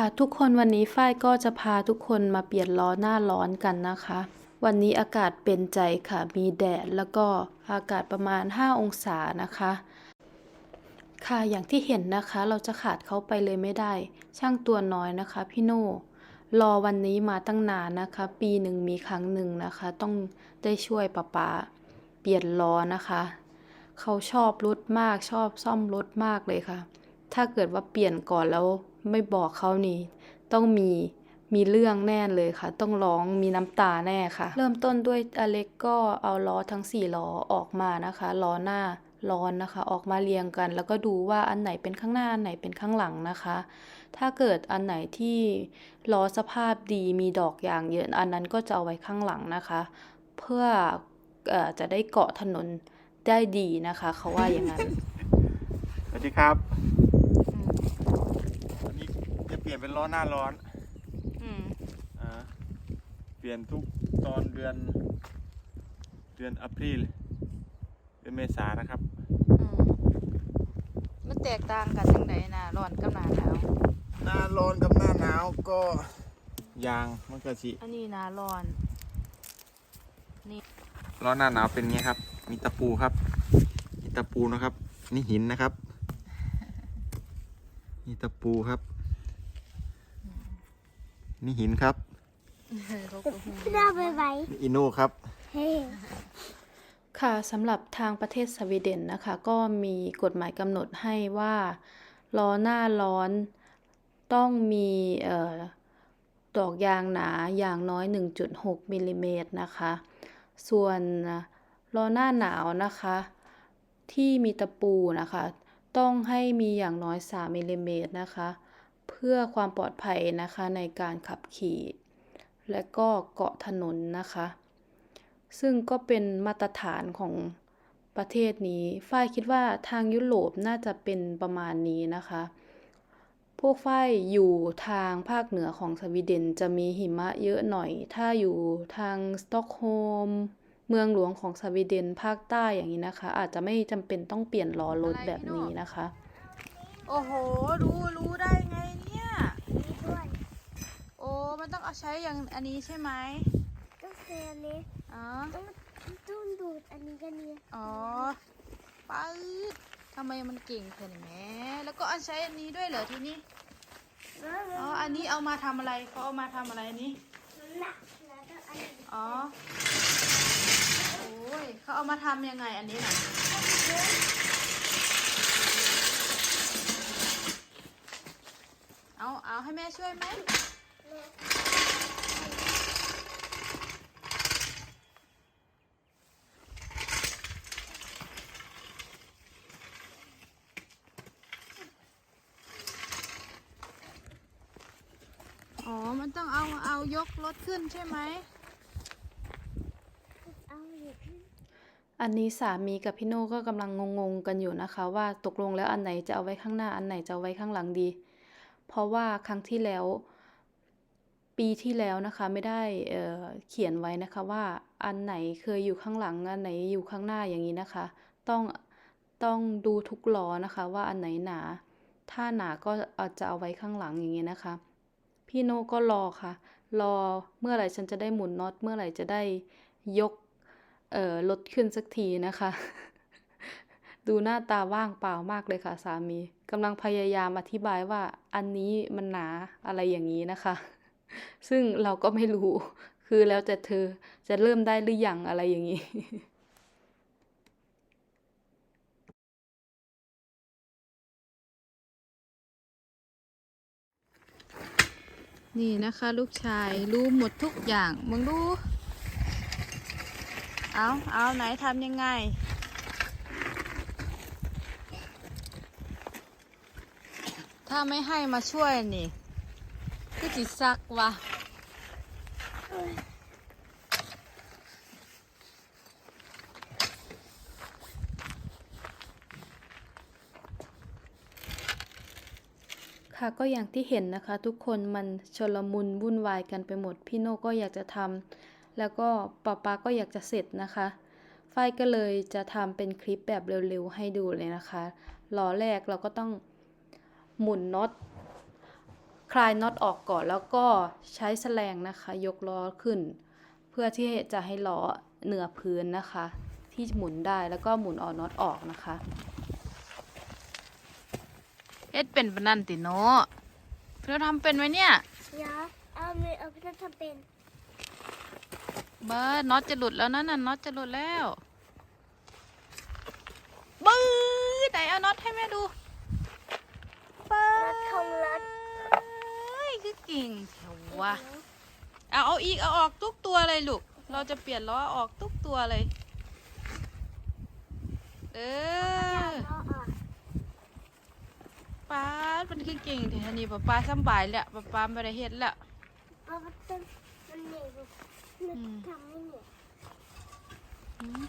ค่ะทุกคนวันนี้ฝ้ายก็จะพาทุกคนมาเปลี่ยนล้อหน้าร้อนกันนะคะ วันนี้อากาศเป็นใจค่ะ มีแดดแล้วก็อากาศประมาณ 5 องศานะคะ ค่ะอย่างที่เห็นนะคะเราจะขาดเขาไปเลยไม่ได้ ช่างตัวน้อยนะคะ พี่โน่รอวันนี้มาตั้งนานนะคะ ปีหนึ่งมีครั้งหนึ่งนะคะ ต้องได้ช่วยป้าป๊าเปลี่ยนล้อนะคะ เขาชอบรถมากชอบซ่อมรถมากเลยค่ะ ถ้าเกิดว่าเปลี่ยนก่อนแล้วไม่บอกเขานี่ ต้องมีมีเรื่องแน่เลยค่ะ ต้องร้องมีน้ำตาแน่ค่ะ เริ่มต้นด้วยอเล็กก็เอาล้อทั้ง 4 ล้อออกมานะคะล้อหน้าร้อนนะคะ ออกมาเรียงกัน แล้วก็ดูว่าอันไหนเป็นข้างหน้าอันไหนเป็นข้างหลังนะคะ ถ้าเกิดอันไหนที่ล้อสภาพดีมีดอกยางเยอะอันนั้นก็จะเอาไว้ข้างหลังนะคะ เพื่ออจะได้เกาะถนนได้ดีนะคะ เขาว่าอย่างนั้น สวัสดีครับ ปลี่ยนเป็นล้อหน้าร้อนอืมอ่าเปลี่ยนทุกตอนเดือน เดือนอพริลเดือนเมษานะครับ อืมมันแตกต่างกันจังไดนะร้อนกับหนาหนาว หน้าร้อนกับหน้าหนาวก็ยางมันก็สิอันนี้หนาร้อนล้อหน้าหนาวเป็นไงครับ มีตะปูครับ มีตะปูนะครับ นี่หินนะครับ มีตะปูครับ นี่หินครับเขาก็ฮู้พี่ดาวไปไหมนี่อิโน่ครับเฮ้ค่ะสำหรับทางประเทศสวีเดนนะคะ ก็มีกฎหมายกำหนดให้ว่าล้อหน้าร้อนต้องมีเอ่อดอกยางหนาอย่างน้อย 1.6มิลลิเมตรนะคะ ส่วนล้อหน้าหนาวนะคะ ที่มีตะปูนะคะ ต้องให้มีอย่างน้อย 3มิลลิเมตรนะคะ เพื่อความปลอดภัยนะคะในการขับขี่ และก็เกาะถนนนะคะ ซึ่งก็เป็นมาตรฐานของประเทศนี้ ฝ้ายคิดว่าทางยุโรปน่าจะเป็นประมาณนี้นะคะ พวกฝ้ายอยู่ทางภาคเหนือของสวีเดนจะมีหิมะเยอะหน่อย ถ้าอยู่ทางสต็อกโฮล์มเมืองหลวงของสวีเดนภาคใต้อย่างนี้นะคะ อาจจะไม่จำเป็นต้องเปลี่ยนล้อรถแบบนี้นะคะ โอ้โห รู้รู้ได้ไงเนี่ยมีด้วยโอ้ มันต้องเอาใช้อย่างอันนี้ใช่ไหมต้องเซลนี้อ๋อ ต้องต้องดูดอันนี้กันเนี่ยอ๋อปื๊ดทำไมมันเก่งขนาดนี้แล้วก็เอาใช้อันนี้ด้วยเหรอทีนี้อ๋อ อันนี้เอามาทำอะไรเขาเอามาทำอะไรอันนี้หนักแล้วก็อันนี้อ๋อ โอ้ยเขาเอามาทำยังไงอันนี้น่ะเอาเอาให้แม่ช่วยไหมอ๋อ มันต้องเอาเอายกรถขึ้นใช่ไหมเอาอยู่อันนี้สามีกับพี่โน่ก็กำลังงงๆกันอยู่นะคะ ว่าตกลงแล้วอันไหนจะเอาไว้ข้างหน้าอันไหนจะเอาไว้ข้างหลังดี เพราะว่าครั้งที่แล้ว ปีที่แล้วนะคะ ไม่ได้เเขียนไว้นะคะว่าอันไหนเคยอยู่ข้างหลัง อันไหนอยู่ข้างหน้าอย่างนี้นะคะ ต้องต้องดูทุกล้อนะคะ ว่าอันไหนหนา ถ้าหนาก็อาจะเอาไว้ข้างหลังอย่างนี้นะคะ พี่โนก็รอค่ะ รอเมื่อไหร่ฉันจะได้หมุนน็อตเมื่อไหร่จะได้ยกเอ่อลดขึ้นสักทีนะคะ ดูหน้าตาว่างเปล่ามากเลยค่ะสามีกำลังพยายามอธิบายว่าอันนี้มันหนาอะไรอย่างนี้นะคะ ซึ่งเราก็ไม่รู้ คือแล้วแต่เธอจะเริ่มได้หรือยังอะไรอย่างนี้นี่นะคะ ลูกชายรู้หมดทุกอย่างมึงดูเอาเอาไหนทำยังไง ถ้าไม่ให้มาช่วยนี่ก็จิซักวะค่ะก็อย่างที่เห็นนะคะ ทุกคนมันชลมุนวุ่นวายกันไปหมด พี่โน่ก็อยากจะทำแล้วก็ป๊าป๊าก็อยากจะเสร็จนะคะฝ้ายก็เลยจะทำเป็นคลิปแบบเร็วๆให้ดูเลยนะคะล้อแรกเราก็ต้อง หมุนน็อตคลายน็อตออกก่อนแล้วก็ใช้แสแลงนะคะ ยกล้อขึ้น เพื่อที่จะให้ล้อเหนือพื้นนะคะ ที่หมุนได้แล้วก็หมุนเออกน็อตออกนะคะเฮ็ดเป็นปานนันติโนพี่โนทำเป็นไหมเนี่ยเดี๋ยวเอามือเอาไปทำเป็นเบิร์ดน็อตจะหลุดแล้วนั่นน่ะน็อตจะหลุดแล้วบื้อไหนเอาน็อตให้แม่ดูเบิรร์ถขอ งรถเฮ้ยคือเก่งเถอะวะเอาเอาอีกเอาออกทุกตัวเลยลูก เราจะเปลี่ยนล้อออกทุกตัวเลย เออเอาออกป้าดมันคือเก่งแท้นี่ป้าป้าสำบายแล้วป้าป้าไม่ได้เฮ็ดแล้วเอาไปเป็นมันเหนื่อยมันอืมทำไม่เหนื่อยอืม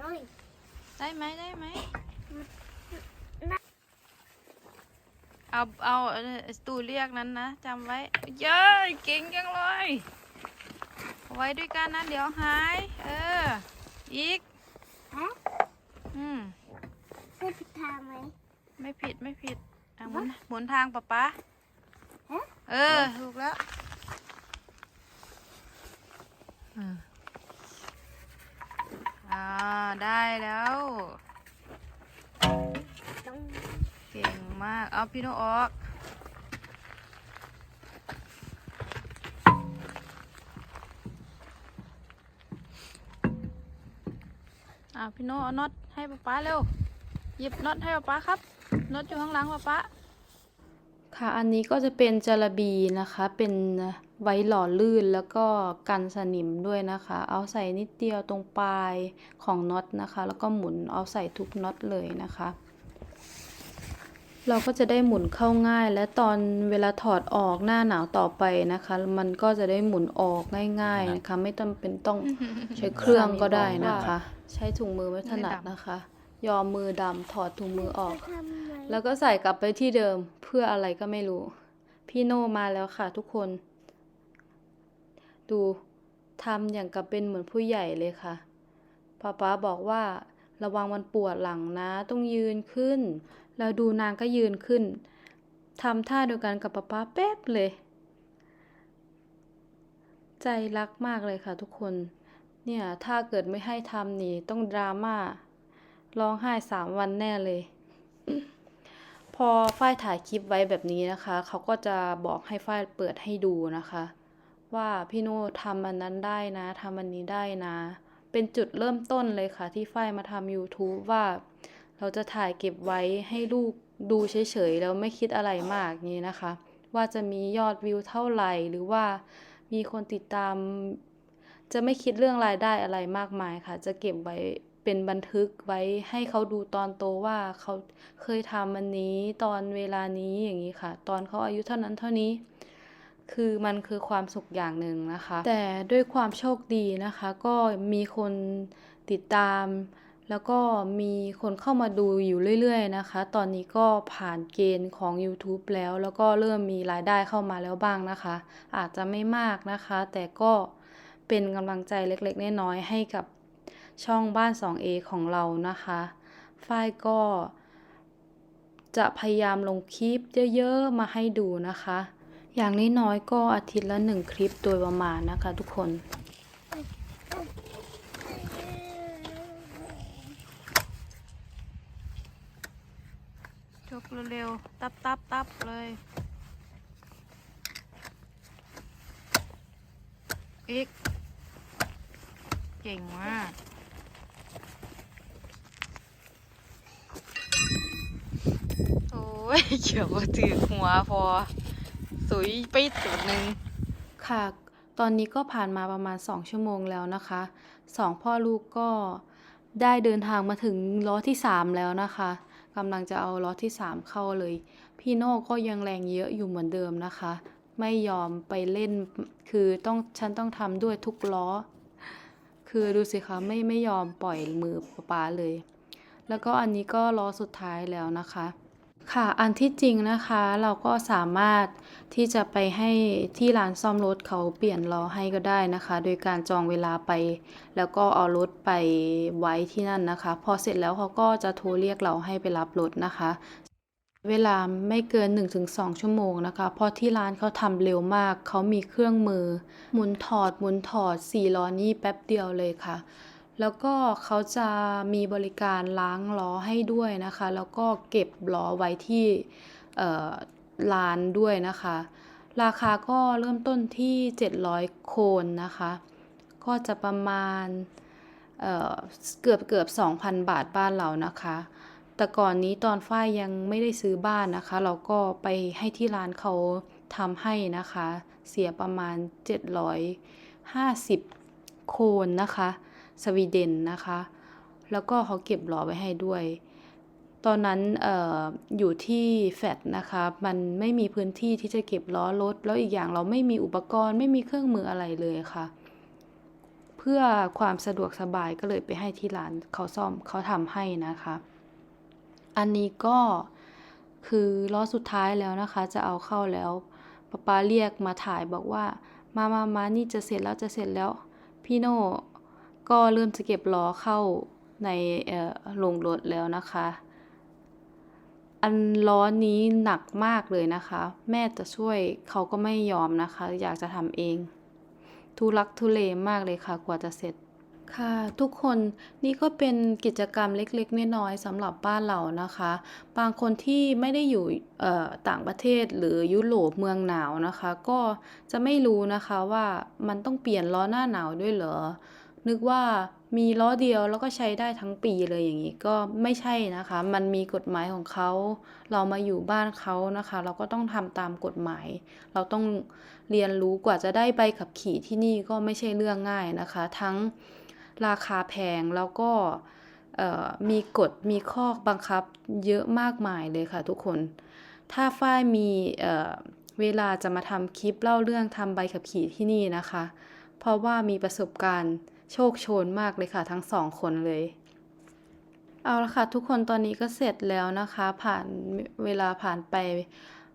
น้อยได้ไหมได้ไหมน่ะ เอาเอาเอ่อตูเรียกนั้นนะจำไว้ เย้ยเก่งจังเลยเอาไว้ด้วยกันนะเดี๋ยวหาย เออ อีกฮะอืมได้ผิดทางไหมไม่ผิดไม่ผิดอะหมุนหมุนทางป๊าป๊าฮะเออถูกแล้วเอออ่าได้แล้วต้องเก่ง มาก เอาพี่โนออก อ่าพี่โนเอาน็อตให้ป๊าป๊าเร็ว หยิบน็อตให้ป๊าป๊าครับ น็อตอยู่ข้างหลังป๊าป๊าค่ะ อันนี้ก็จะเป็นจระบีนะคะ เป็นไว้หล่อลื่นแล้วก็กันสนิมด้วยนะคะ เอาใส่นิดเดียวตรงปลายของน็อตนะคะ แล้วก็หมุนเอาใส่ทุกน็อตเลยนะคะ เราก็จะได้หมุนเข้าง่าย และตอนเวลาถอดออกหน้าหนาวต่อไปนะคะ มันก็จะได้หมุนออกง่ายๆนะคะ ไม่จำเป็นต้องใช้เครื่องก็ได้นะคะ ใช้ถุงมือไม่ถนัดนะคะ ยอมมือดำถอดถุงมือออกจะทำไงแล้วก็ใส่กลับไปที่เดิมเพื่ออะไรก็ไม่รู้ พี่โนมาแล้วค่ะทุกคน ดูทำอย่างกับเป็นเหมือนผู้ใหญ่เลยค่ะป๊าป๊าบอกว่า ระวังมันปวดหลังนะ ต้องยืนขึ้น แล้วดูนางก็ยืนขึ้นทำท่าเดียวกันกับป๊าป๊าแป๊บเลย ใจรักมากเลยค่ะทุกคน เนี่ยถ้าเกิดไม่ให้ทำนี่ต้องดราม่าร้องไห้สามวันแน่เลย พอฝ้ายถ่ายคลิปไว้แบบนี้นะคะ เขาก็จะบอกให้ฝ้ายเปิดให้ดูนะคะ ว่าพี่โน่ทำอันนั้นได้นะทำอันนี้ได้นะ เป็นจุดเริ่มต้นเลยค่ะ ที่ฝ้ายมาทำ YouTube ว่าเราจะถ่ายเก็บไว้ให้ลูกดูเฉยๆ แล้วไม่คิดอะไรมากนี้นะคะ ว่าจะมียอดวิวเท่าไหร่ หรือว่ามีคนติดตาม จะไม่คิดเรื่องรายได้อะไรมากมายค่ะ จะเก็บไว้เป็นบันทึกไว้ให้เขาดูตอนโตว่าเขาเคยทำอันนี้ตอนเวลานี้อย่างนี้ค่ะ ตอนเขาอายุเท่านั้นเท่านี้ คือมันคือความสุขอย่างหนึ่งนะคะ แต่ด้วยความโชคดีนะคะ ก็มีคนติดตาม แล้วก็มีคนเข้ามาดูอยู่เรื่อยๆนะคะ ตอนนี้ก็ผ่านเกณฑ์ของ YouTube แล้ว แล้วก็เริ่มมีรายได้เข้ามาแล้วบ้างนะคะ อาจจะไม่มากนะคะ แต่ก็เป็นกำลังใจเล็กๆน้อยๆให้กับช่องบ้าน 2A ของเรานะคะฝ้ายก็จะพยายามลงคลิปเยอะๆ มาให้ดูนะคะ อย่างน้อยๆก็อาทิตย์ละหนึ่งคลิปโดยประมาณนะคะทุกคนชกเร็วๆ ตับตับตับเลย อีก เก่งมากโอ้ยเขียวมาถือหัวพอ สุยไปตัวหนึ่งค่ะ ตอนนี้ก็ผ่านมาประมาณ 2 ชั่วโมงแล้วนะคะสองพ่อลูกก็ได้เดินทางมาถึงล้อที่ 3 แล้วนะคะกำลังจะเอาล้อที่ 3 เข้าเลย พี่โน่ก็ยังแรงเยอะอยู่เหมือนเดิมนะคะ ไม่ยอมไปเล่นคือต้องฉันต้องทำด้วยทุกล้อ คือดูสิคะไม่ไม่ยอมปล่อยมือป๊าเลย แล้วก็อันนี้ก็ล้อสุดท้ายแล้วนะคะ ค่ะ อันที่จริงนะคะเราก็สามารถที่จะไปให้ที่ร้านซ่อมรถเขาเปลี่ยนล้อให้ก็ได้นะคะ โดยการจองเวลาไป แล้วก็เอารถไปไว้ที่นั่นนะคะ พอเสร็จแล้วเขาก็จะโทรเรียกเราให้ไปรับรถนะคะ เวลาไม่เกิน 1-2 ชั่วโมงนะคะเพราะที่ร้านเขาทำเร็วมาก เขามีเครื่องมือหมุนถอดหมุนถอด4ล้อนี่แป๊บเดียวเลยค่ะ แล้วก็เขาจะมีบริการล้างล้อให้ด้วยนะคะ แล้วก็เก็บล้อไว้ที่เอ่อร้านด้วยนะคะ ราคาก็เริ่มต้นที่ 700 โคนนะคะ ก็จะประมาณเเกือบเกือบ 2,000 บาทบ้านเรานะคะ แต่ก่อนนี้ตอนฝ้ายยังไม่ได้ซื้อบ้านนะคะ เราก็ไปให้ที่ร้านเขาทำให้นะคะ เสียประมาณ 750 โคนนะคะ สวีเดนนะคะ แล้วก็เขาเก็บล้อไว้ให้ด้วย ตอนนั้นออยู่ที่แฟดนะคะ มันไม่มีพื้นที่ที่จะเก็บล้อรถ แล้วอีกอย่างเราไม่มีอุปกรณ์ไม่มีเครื่องมืออะไรเลยค่ะ เพื่อความสะดวกสบายก็เลยไปให้ที่ร้านเขาซ่อมเขาทำให้นะคะ อันนี้ก็คือล้อสุดท้ายแล้วนะคะ จะเอาเข้าแล้วป๊าป๊าเรียกมาถ่ายบอกว่า มามามานี่จะเสร็จแล้วจะเสร็จแล้วพี่โน่ ก็เริ่มจะเก็บล้อเข้าในเอ่อโรงรถแล้วนะคะ อันล้อนี้หนักมากเลยนะคะ แม่จะช่วยเขาก็ไม่ยอมนะคะ อยากจะทำเอง ทุลักทุเลมากเลยค่ะ กว่าจะเสร็จค่ะทุกคนนี่ก็เป็นกิจกรรมเล็กๆน้อยๆสำหรับบ้านเรานะคะ บางคนที่ไม่ได้อยู่ต่างประเทศหรือยุโรปเมืองหนาวนะคะ ก็จะไม่รู้นะคะว่ามันต้องเปลี่ยนล้อหน้าหนาวด้วยเหรอ นึกว่ามีล้อเดียวแล้วก็ใช้ได้ทั้งปีเลยอย่างนี้ก็ไม่ใช่นะคะ มันมีกฎหมายของเขา เรามาอยู่บ้านเขานะคะ เราก็ต้องทำตามกฎหมาย เราต้องเรียนรู้กว่าจะได้ใบขับขี่ที่นี่ก็ไม่ใช่เรื่องง่ายนะคะ ทั้งราคาแพงแล้วก็มีกฎมีข้อบังคับเยอะมากมายเลยค่ะทุกคน ถ้าฝ้ายมีเวลาจะมาทำคลิปเล่าเรื่องทำใบขับขี่ที่นี่นะคะ เพราะว่ามีประสบการณ์ โชคโชนมากเลยค่ะทั้งสองคนเลย เอาละค่ะทุกคนตอนนี้ก็เสร็จแล้วนะคะ ผ่านเวลาผ่านไป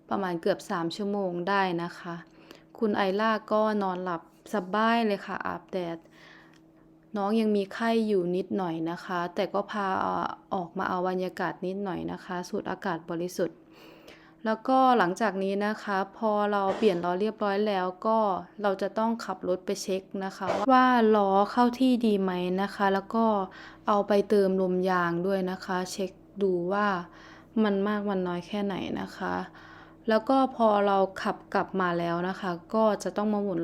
ประมาณเกือบ 3 ชั่วโมงได้นะคะ คุณไอล่าก็นอนหลับสบายเลยค่ะอาบแดดน้องยังมีไข้อยู่นิดหน่อยนะคะ แต่ก็พาออกมาเอาบรรยากาศนิดหน่อยนะคะ สูดอากาศบริสุทธิ์ แล้วก็หลังจากนี้นะคะ พอเราเปลี่ยนล้อเรียบร้อยแล้วก็เราจะต้องขับรถไปเช็คนะคะ ว่าล้อเข้าที่ดีไหมนะคะ แล้วก็เอาไปเติมลมยางด้วยนะคะ เช็คดูว่ามันมากมันน้อยแค่ไหนนะคะ แล้วก็พอเราขับกลับมาแล้วนะคะ ก็จะต้องมาหมุน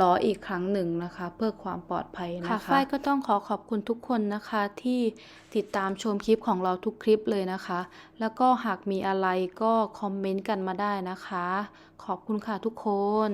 ล้ออีกครั้งหนึ่งนะคะ เพื่อความปลอดภัยนะคะฝ้ายก็ต้องขอขอบคุณทุกคนนะคะที่ติดตามชมคลิปของเราทุกคลิปเลยนะคะ แล้วก็หากมีอะไรก็คอมเมนต์กันมาได้นะคะ ขอบคุณค่ะทุกคน